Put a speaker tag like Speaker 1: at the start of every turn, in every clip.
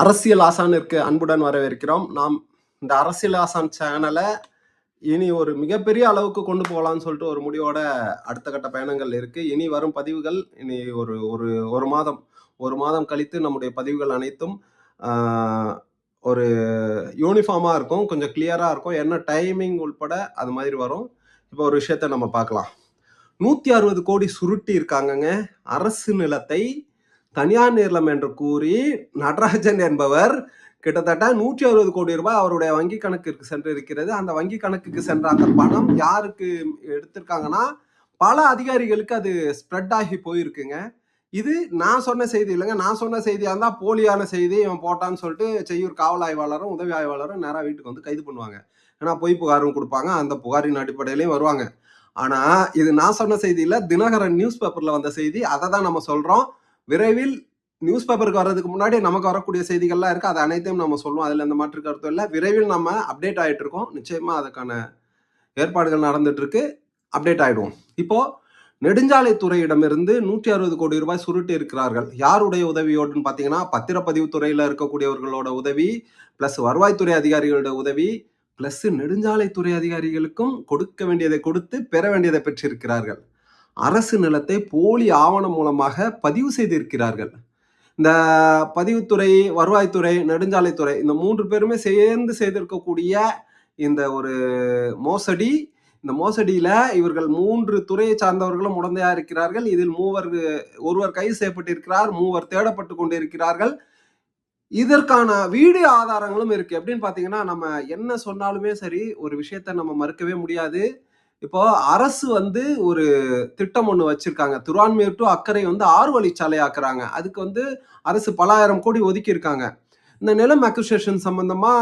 Speaker 1: அரசியல் ஆசானிற்கு அன்புடன் வரவேற்கிறோம். நாம் இந்த அரசியல் ஆசான் சேனலை இனி ஒரு மிகப்பெரிய அளவுக்கு கொண்டு போகலாம்னு சொல்லிட்டு ஒரு முடிவோட அடுத்த கட்ட பயணங்கள் இருக்கு. இனி வரும் பதிவுகள் இனி ஒரு ஒரு ஒரு மாதம் ஒரு மாதம் கழித்து நம்முடைய பதிவுகள் அனைத்தும் ஒரு யூனிஃபார்மாக இருக்கும் கொஞ்சம் கிளியராக இருக்கும். என்ன டைமிங் உள்பட அது மாதிரி வரும். இப்போ ஒரு விஷயத்த நம்ம பார்க்கலாம். நூற்றி அறுபது கோடி சுருட்டி இருக்காங்கங்க. அரசு நிலத்தை தனியார் நிறுவனம் என்று கூறி நடராஜன் என்பவர் கிட்டத்தட்ட நூற்றி அறுபது கோடி ரூபாய் அவருடைய வங்கி கணக்கிற்கு சென்று இருக்கிறது அந்த வங்கி கணக்குக்கு சென்ற அந்த பணம் யாருக்கு எடுத்திருக்காங்கன்னா பல அதிகாரிகளுக்கு அது ஸ்ப்ரெட் ஆகி போயிருக்குங்க. இது நான் சொன்ன செய்தி இல்லைங்க. நான் சொன்ன செய்தியாக இருந்தால் போலியான செய்தி இவன் போட்டான்னு சொல்லிட்டு செய்யூர் காவல் ஆய்வாளரும் உதவி ஆய்வாளரும் நேராக வீட்டுக்கு வந்து கைது பண்ணுவாங்க. ஏன்னா பொய் புகாரும் கொடுப்பாங்க. அந்த புகாரின் அடிப்படையிலையும் வருவாங்க. ஆனால் இது நான் சொன்ன செய்தி இல்லை. தினகரன் நியூஸ் பேப்பரில் வந்த செய்தி. அதை தான் நம்ம சொல்கிறோம் விரைவில் நியூஸ் பேப்பருக்கு வர்றதுக்கு முன்னாடி நமக்கு வரக்கூடிய செய்திகள்லாம் இருக்கு. அது அனைத்தையும் நம்ம சொல்லுவோம். அதில் எந்த மாற்று கருத்தும் இல்லை. விரைவில் நம்ம அப்டேட் ஆயிட்டு இருக்கோம். நிச்சயமா அதுக்கான ஏற்பாடுகள் நடந்துட்டு இருக்கு. அப்டேட் ஆயிடுவோம். இப்போ நெடுஞ்சாலைத்துறையிடமிருந்து நூற்றி அறுபது கோடி ரூபாய் சுருட்டி இருக்கிறார்கள். யாருடைய உதவியோடுன்னு பார்த்தீங்கன்னா பத்திரப்பதிவு துறையில் இருக்கக்கூடியவர்களோட உதவி ப்ளஸ் வருவாய்த்துறை அதிகாரிகளோட உதவி ப்ளஸ் நெடுஞ்சாலைத்துறை அதிகாரிகளுக்கும் கொடுக்க வேண்டியதை கொடுத்து பெற வேண்டியதை பெற்றிருக்கிறார்கள். அரசு நிலத்தை போலி ஆவணம் மூலமாக பதிவு செய்திருக்கிறார்கள். இந்த பதிவுத்துறை வருவாய்த்துறை நெடுஞ்சாலைத்துறை இந்த மூன்று பேருமே சேர்ந்து செய்திருக்கக்கூடிய இந்த ஒரு மோசடி இந்த மோசடியில் இவர்கள் மூன்று துறையை சார்ந்தவர்களும் உடந்தையாக இருக்கிறார்கள். இதில் மூவர் ஒருவர் கைது செய்யப்பட்டிருக்கிறார் மூவர் தேடப்பட்டு கொண்டிருக்கிறார்கள். இதற்கான வீடியோ ஆதாரங்களும் இருக்கு. எப்படின்னு பார்த்தீங்கன்னா நம்ம என்ன சொன்னாலுமே சரி ஒரு விஷயத்த நம்ம மறுக்கவே முடியாது. இப்போ அரசு வந்து ஒரு திட்டம் ஒன்று வச்சிருக்காங்க. திருவான்மையூர் டு அக்கறை வந்து ஆறு வழிச்சாலை ஆக்குறாங்க அதுக்கு வந்து அரசு பலாயிரம் கோடி ஒதுக்கியிருக்காங்க. இந்த நிலம் அக்விசேஷன் சம்பந்தமா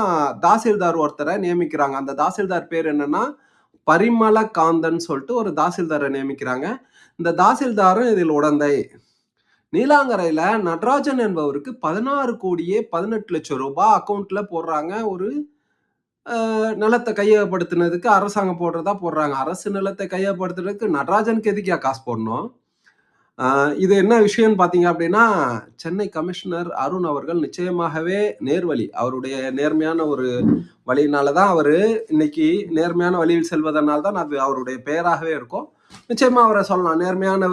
Speaker 1: தாசில்தார் ஒருத்தரை நியமிக்கிறாங்க. அந்த தாசில்தார் பேர் என்னன்னா பரிமள காந்தன் சொல்லிட்டு ஒரு தாசில்தாரை நியமிக்கிறாங்க. இந்த தாசில்தாரும் இதில் உடந்தை. நீலாங்கரையில் நடராஜன் என்பவருக்கு பதினாறு கோடியே பதினெட்டு லட்சம் ரூபாய் அக்கௌண்ட்டில் போடுறாங்க. ஒரு நிலத்தை கையகப்படுத்தினதுக்கு அரசாங்கம் போடுறதா போடுறாங்க. அரசு நிலத்தை கையகப்படுத்துறதுக்கு நடராஜனுக்கு எதுக்கியா காசு போடணும்? இது என்ன விஷயம்னு பார்த்தீங்க அப்படின்னா சென்னை கமிஷனர் அருண் அவர்கள் நிச்சயமாகவே நேர்வழி. அவருடைய நேர்மையான ஒரு வழியினால தான் அவர் இன்னைக்கு நேர்மையான வழியில் செல்வதனால தான் அது அவருடைய பெயராகவே இருக்கும். நிச்சயமாக அவரை சொல்லலாம். நேர்மையான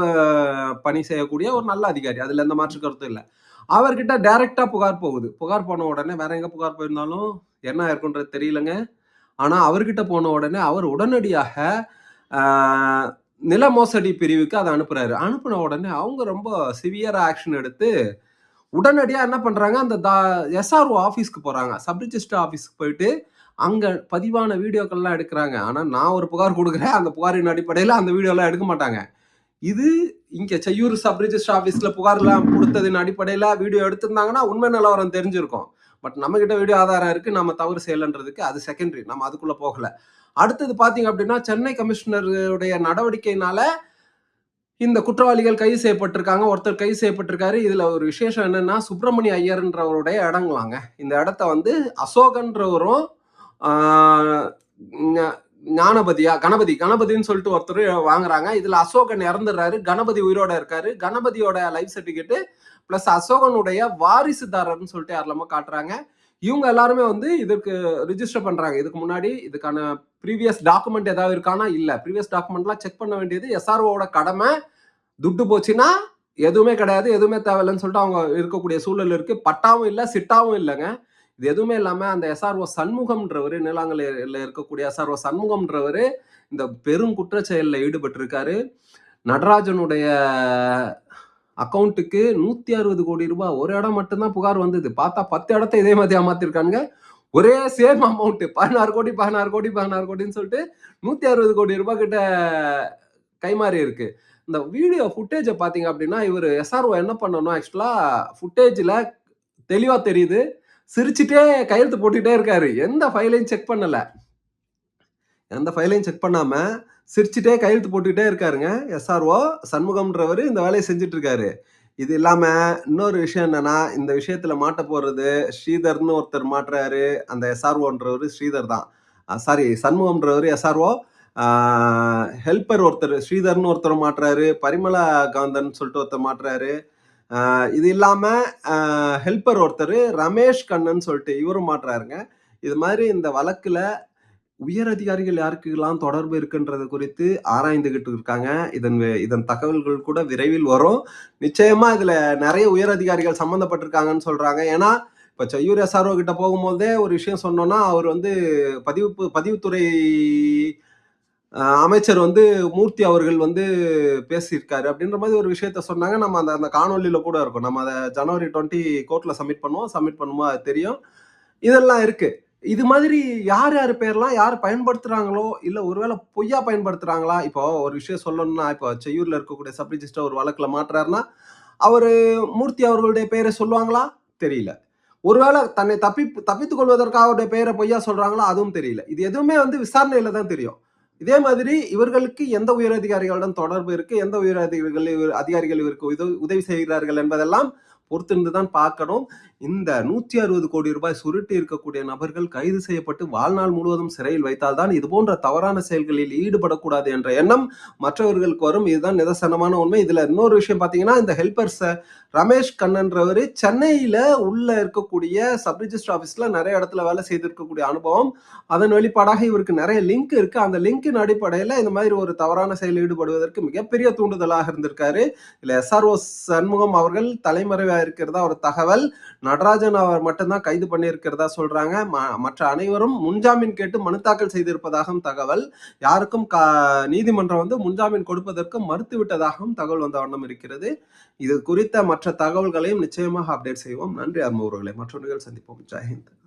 Speaker 1: பணி செய்யக்கூடிய ஒரு நல்ல அதிகாரி. அதில் எந்த மாற்று கருத்தும் இல்லை. அவர்கிட்ட டைரெக்டாக புகார் போகுது. புகார் போன உடனே வேற எங்கே புகார் போயிருந்தாலும் என்ன இருக்குன்றது தெரியலங்க. ஆனால் அவர்கிட்ட போன உடனே அவர் உடனடியாக நில மோசடி பிரிவுக்கு அதை அனுப்புறாரு. அனுப்புன உடனே அவங்க ரொம்ப சிவியராக ஆக்ஷன் எடுத்து உடனடியாக என்ன பண்ணுறாங்க அந்த எஸ்ஆர்ஓ ஆஃபீஸ்க்கு போகிறாங்க சப் ரிஜிஸ்டர் ஆஃபீஸ்க்கு போயிட்டு அங்கே பதிவான வீடியோக்கள்லாம் எடுக்கிறாங்க. ஆனால் நான் ஒரு புகார் கொடுக்குறேன். அந்த புகாரின் அடிப்படையில் அந்த வீடியோலாம் எடுக்க மாட்டாங்க. இது இங்கே செய்யூர் சப் ரிஜிஸ்டர் ஆஃபீஸில் புகார்லாம் கொடுத்ததின் அடிப்படையில் வீடியோ எடுத்திருந்தாங்கன்னா உண்மை நிலவரம் தெரிஞ்சிருக்கும். பட் நம்மக்கிட்ட வீடியோ ஆதாரம் இருக்குது நம்ம தவறு செய்யலன்றதுக்கு அது செகண்டரி நம்ம அதுக்குள்ளே போகலை. அடுத்தது பார்த்தீங்க அப்படின்னா சென்னை கமிஷனருடைய நடவடிக்கையினால இந்த குற்றவாளிகள் கைது செய்யப்பட்டிருக்காங்க ஒருத்தர் கைது செய்யப்பட்டிருக்காரு. இதில் ஒரு விசேஷம் என்னன்னா சுப்பிரமணிய ஐயர்ன்றவருடைய இடங்களாங்க. இந்த இடத்த வந்து அசோகன்றவரும் ஞானபதியா கணபதி கணபதின்னு சொல்லிட்டு ஒருத்தர் வாங்குறாங்க. இதில் அசோகன் இறந்துடுறாரு கணபதி உயிரோட இருக்காரு. கணபதியோட லைஃப் சர்டிஃபிகேட்டு பிளஸ் அசோகனுடைய வாரிசுதாரர்னு சொல்லிட்டு யாரெல்லாமோ காட்டுறாங்க. இவங்க எல்லாருமே வந்து இதுக்கு ரிஜிஸ்டர் பண்றாங்க. இதுக்கு முன்னாடி இதுக்கான ப்ரீவியஸ் டாக்குமெண்ட் ஏதாவது இருக்கானா? இல்ல. ப்ரீவியஸ் டாக்குமெண்ட்லாம் செக் பண்ண வேண்டியது எஸ்ஆர்ஓட கடமை. துட்டு போச்சுன்னா எதுவுமே கிடையாது எதுவுமே தேவையில்லைன்னு சொல்லிட்டு அவங்க இருக்கக்கூடிய சூழல் இருக்கு. பட்டாவும் இல்லை சிட்டாவும் இல்லைங்க. இது எதுவுமே இல்லாம அந்த எஸ்ஆர்ஓ சண்முகம்ன்றவர் நீலாங்கலையில இருக்கக்கூடிய எஸ்ஆர்ஓ சண்முகம்ன்றவர் இந்த பெரும் குற்றச்செயலில் ஈடுபட்டிருக்காரு. நடராஜனுடைய அக்கௌண்ட்டுக்கு நூத்தி அறுபது கோடி ரூபாய் ஒரு இடம் மட்டும்தான் புகார் வந்தது. பார்த்தா பத்து இடத்த இதே மாதிரி ஏமாத்திருக்கானுங்க. ஒரே சேம் அமௌண்ட் பதினாறு கோடி பதினாறு கோடி பதினாறு கோடின்னு சொல்லிட்டு நூத்தி அறுபது கோடி ரூபாய் கிட்ட கைமாறி இருக்கு. இந்த வீடியோ ஃபுட்டேஜை பார்த்தீங்க அப்படின்னா இவர் எஸ்ஆர்ஓ என்ன பண்ணணும்? ஆக்சுவலாக ஃபுட்டேஜில் தெளிவாக தெரியுது. சிரிச்சுட்டே கையெழுத்து போட்டுக்கிட்டே இருக்காரு. எந்த ஃபைலையும் செக் பண்ணலை. எந்த ஃபைலையும் செக் பண்ணாமல் சிரிச்சுட்டே கையெழுத்து போட்டுக்கிட்டே இருக்காருங்க. எஸ்ஆர்ஓ சண்முகம்ன்றவர் இந்த வேலையை செஞ்சுட்டு இருக்காரு இது இல்லாமல் இன்னொரு விஷயம் என்னன்னா இந்த விஷயத்துல மாட்ட போறது ஸ்ரீதர்னு ஒருத்தர் மாட்டுறாரு. அந்த எஸ்ஆர்ஓன்றவர் ஸ்ரீதர் தான். Sorry சண்முகம்ன்றவர் SRO. ஹெல்ப்பர் ஒருத்தர் ஸ்ரீதர்னு ஒருத்தர் மாட்டுறாரு. பரிமளா காந்தன் சொல்லிட்டு ஒருத்தர் மாட்டுறாரு. இது இல்லாமல் ஹெல்ப்பர் ஒருத்தர் ரமேஷ் கண்ணன் சொல்லிட்டு இவரும் மாட்டுறாருங்க. இது மாதிரி இந்த வழக்கில் உயர் அதிகாரிகள் யாருக்கெல்லாம் தொடர்பு இருக்குன்றது குறித்து ஆராய்ந்துகிட்டு இருக்காங்க இதன் வே- இதன் தகவல்கள் கூட விரைவில் வரும். நிச்சயமா இதுல நிறைய உயர் அதிகாரிகள் சம்பந்தப்பட்டிருக்காங்கன்னு சொல்றாங்க. ஏன்னா இப்ப செய்யூர் எஸ்ஆர்ஓ கிட்ட போகும்போதே ஒரு விஷயம் சொன்னோம்னா அவர் வந்து பதிவு பதிவுத்துறை அமைச்சர் வந்து மூர்த்தி அவர்கள் வந்து பேசியிருக்காரு. அப்படின்ற மாதிரி ஒரு விஷயத்த சொன்னாங்க. நம்ம அந்த அந்த காணொலியில கூட இருக்கும். நம்ம அதை ஜனவரி டுவெண்ட்டி கோர்ட்ல சப்மிட் பண்ணுவோம். சப்மிட் பண்ணும்போது அது தெரியும். இதெல்லாம் இருக்கு. இது மாதிரி யார் யார் பேர்லாம் யார் பயன்படுத்துறாங்களோ இல்லை ஒருவேளை பொய்யா பயன்படுத்துறாங்களா? இப்போ ஒரு விஷயம் சொல்லணும்னா இப்போ செய்யூரில் இருக்கக்கூடிய சப் ரிஜிஸ்டர் ஒரு வழக்கில் மாற்றுறாருன்னா அவர் மூர்த்தி அவர்களுடைய பெயரை சொல்லுவாங்களா? தெரியல. ஒருவேளை தன்னை தப்பி தப்பித்துக் கொள்வதற்காக அவருடைய பெயரை பொய்யா சொல்றாங்களா? அதுவும் தெரியல. இது எதுவுமே வந்து விசாரணையில தான் தெரியும். இதே மாதிரி இவர்களுக்கு எந்த உயர் அதிகாரிகளுடன் தொடர்பு இருக்கு? எந்த உயர் அதிகாரிகள் அதிகாரிகள் இவருக்கு உதவி உதவி செய்கிறார்கள் என்பதெல்லாம் பொறுத்திருந்து தான் பார்க்கணும். இந்த நூற்றி அறுபது கோடி ரூபாய் சுருட்டி இருக்கக்கூடிய நபர்கள் கைது செய்யப்பட்டு வாழ்நாள் முழுவதும் சிறையில் வைத்தால்தான் இது போன்ற தவறான செயல்களில் ஈடுபடக்கூடாது என்ற எண்ணம் மற்றவர்களுக்கு வரும். இதுதான் நிதர்சனமான உண்மை. இதுல இன்னொரு விஷயம் பாத்தீங்கன்னா இந்த ஹெல்பர்ஸ் ரமேஷ் கண்ணன்றவர் சென்னையில உள்ள இருக்கக்கூடிய சப் ரிஜிஸ்டர் ஆபீஸ்ல நிறைய இடத்துல வேலை செய்திருக்கக்கூடிய அனுபவம். அதன் வெளிப்பாடாக இவருக்கு நிறைய லிங்க் இருக்கு. அந்த லிங்கின் அடிப்படையில இந்த மாதிரி ஒரு தவறான செயலில் ஈடுபடுவதற்கு மிகப்பெரிய தூண்டுதலாக இருந்திருக்காரு. இல்ல எஸ்ஆர்ஓ சண்முகம் அவர்கள் தலைமறைவாக இருக்கிறதா ஒரு தகவல். நடராஜன் அவர் மட்டும்தான் கைது பண்ணியிருக்கிறதா சொல்றாங்க. ம- மற்ற அனைவரும் முன்ஜாமீன் கேட்டு மனு தாக்கல் செய்திருப்பதாகவும் தகவல். யாருக்கும் நீதிமன்றம் வந்து முன்ஜாமீன் கொடுப்பதற்கு மறுத்து விட்டதாகவும் தகவல் வந்த வண்ணம் இருக்கிறது. இது குறித்த மற்ற தகவல்களையும் நிச்சயமாக அப்டேட் செய்வோம். நன்றி அருமவர்களை மற்றவர்கள் சந்திப்போம். ஜெயஹிந்த்.